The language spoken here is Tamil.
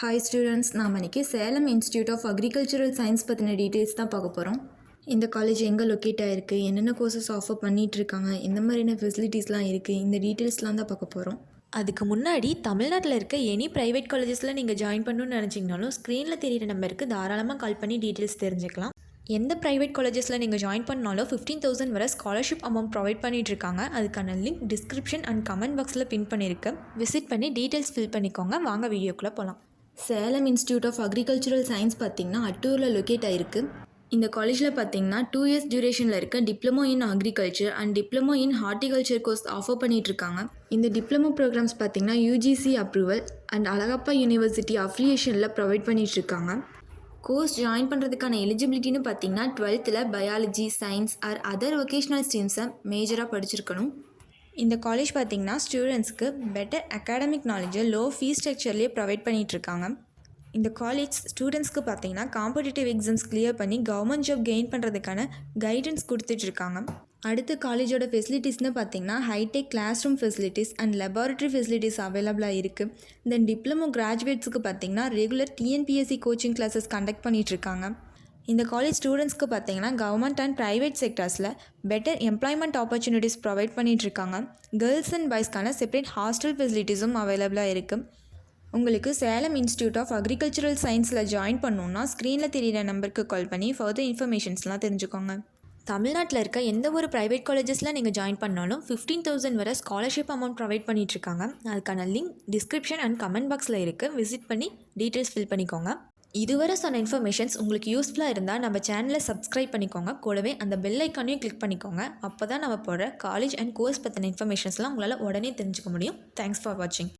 ஹாய் ஸ்டூடெண்ட்ஸ் நாம் இன்றைக்கி Salem institute of agricultural science பற்றின டீட்டெயில்ஸ் தான் பார்க்க போகிறோம் இந்த காலேஜ் எங்கே லொக்கேட் ஆகிருக்கு என்னென்ன கோர்சஸ் ஆஃபர் பண்ணிகிட்டு இருக்காங்க எந்த மாதிரியான ஃபெசிலிட்டிஸ்லாம் இருக்குது இந்த டீட்டெயில்ஸ்லாம் தான் பார்க்க போகிறோம் அதுக்கு முன்னாடி தமிழ்நாட்டில் இருக்க எனி ப்ரைவேட் காலேஜஸில் நீங்கள் ஜாயின் பண்ணணும்னு நினச்சிங்கனாலும் ஸ்க்ரீனில் தெரியிற நம்பருக்கு தாராளமாக கால் பண்ணி டீட்டெயில்ஸ் தெரிஞ்சுக்கலாம். எந்த ப்ரைவேட் காலேஜஸில் நீங்கள் ஜாயின் பண்ணாலும் ஃபிஃப்டீன் தௌசண்ட் வரை ஸ்காலர்ஷிப் அமௌண்ட் ப்ரொவைட் பண்ணிகிட்ருக்காங்க இருக்காங்க அதுக்கான லிங்க் டிஸ்கிரிப்ஷன் அண்ட் கமெண்ட் பாக்ஸில் பின் பண்ணியிருக்கு விசிட் பண்ணி டீட்டெயில்ஸ் ஃபில் பண்ணிக்கோங்க. வாங்க வீடியோக்குள்ளே போகலாம் Salem institute of agricultural science பார்த்திங்கன்னா அட்டூரில் லொக்கேட் ஆகிருக்கு இந்த காலேஜில் பார்த்தீங்கன்னா டூ இயர்ஸ் டியூரேஷனில் இருக்க diploma in agriculture and diploma in horticulture course offer பண்ணிட்டு இருக்காங்க. இந்த டிப்ளமோ ப்ரோக்ராம்ஸ் பார்த்தீங்கன்னா UGC approval and Alagappa university அஃபிலியேஷனில் provide பண்ணிட்டு இருக்காங்க. கோர்ஸ் ஜாயின் பண்ணுறதுக்கான எலிஜிபிலிட்டின்னு பார்த்தீங்கன்னா டுவெல்த்தில் biology science or other vocational ஸ்ட்ரீம்ஸை மேஜராக படிச்சிருக்கணும். இந்த காலேஜ் பார்த்தீங்கன்னா ஸ்டூடெண்ட்ஸ்க்கு பெட்டர் அகாடமிக் நாலேஜை லோ ஃபீஸ் ஸ்ட்ரக்சர்லேயே ப்ரொவைட் பண்ணிகிட்ருக்காங்க இந்த காலேஜ் ஸ்டூடெண்ட்ஸ்க்கு பார்த்தீங்கன்னா காம்படிட்டிவ் எக்ஸாம்ஸ் கிளியர் பண்ணி கவர்மெண்ட் ஜாப் கெயின் பண்ணுறதுக்கான கைடன்ஸ் கொடுத்துட்ருக்காங்க அடுத்து காலேஜோட ஃபெசிலிட்டிஸ்னு பார்த்தீங்கன்னா hi tech class room facilities and laboratory facilities அவைலபிளாக இருக்குது தென் டிப்ளமோ கிராஜுவேட்ஸுக்கு பார்த்தீங்கன்னா regular TNPSC coaching classes conduct பண்ணிகிட்ருக்காங்க இந்த காலேஜ் ஸ்டூடெண்ட்ஸ்க்கு பார்த்தீங்கன்னா கவர்மெண்ட் அண்ட் ப்ரைவேட் செக்டர்ஸில் பெட்டர் எம்ப்ளாய்மெண்ட் ஆப்பர்ச்சுனிட்டிஸ் ப்ரொவைட் பண்ணிகிட்ருக்காங்க கேர்ள்ஸ் அண்ட் பாய்ஸ்க்கான செப்பரேட் ஹாஸ்டல் ஃபெசிலிட்டிஸும் அவைலபிளாக இருக்குது உங்களுக்கு சேலம் இன்ஸ்டியூட் ஆஃப் அக்ரிகல்ச்சரல் சயின்ஸில் ஜாயின் பண்ணணுன்னா ஸ்க்ரீனில் தெரியிற நம்பருக்கு கால் பண்ணி ஃபர்தர் இன்ஃபர்மேஷன்ஸ்லாம் தெரிஞ்சுக்கோங்க. தமிழ்நாட்டில் இருக்க எந்த ஒரு ப்ரைவேட் காலேஜஸில் நீங்கள் ஜாயின் பண்ணாலும் ஃபிஃப்டீன் தௌசண்ட் வரை ஸ்காலர்ஷிப் அமௌண்ட் ப்ரொவைட் பண்ணிகிட்ருக்காங்க அதுக்கான லிங்க் டிஸ்கிரிப்ஷன் அண்ட் கமெண்ட் பாக்ஸில் இருக்குது விசிட் பண்ணி டீட்டெயில்ஸ் ஃபில் பண்ணிக்கோங்க. இதுவரை சொன்ன இன்ஃபர்மேஷன்ஸ் உங்களுக்கு யூஸ்ஃபுல்லாக இருந்தால் நம்ம சேனலை சப்ஸ்கிரைப் பண்ணிக்கோங்க. கூடவே அந்த பெல் ஐக்கானையும் கிளிக் பண்ணிக்கோங்க. அப்போ தான் நம்ம போடுற காலேஜ் அண்ட் கோர்ஸ் பற்றின இன்ஃபர்மேஷன்ஸ்லாம் உங்களால் உடனே தெரிஞ்சுக்க முடியும். தேங்க்ஸ் ஃபார் வாட்சிங்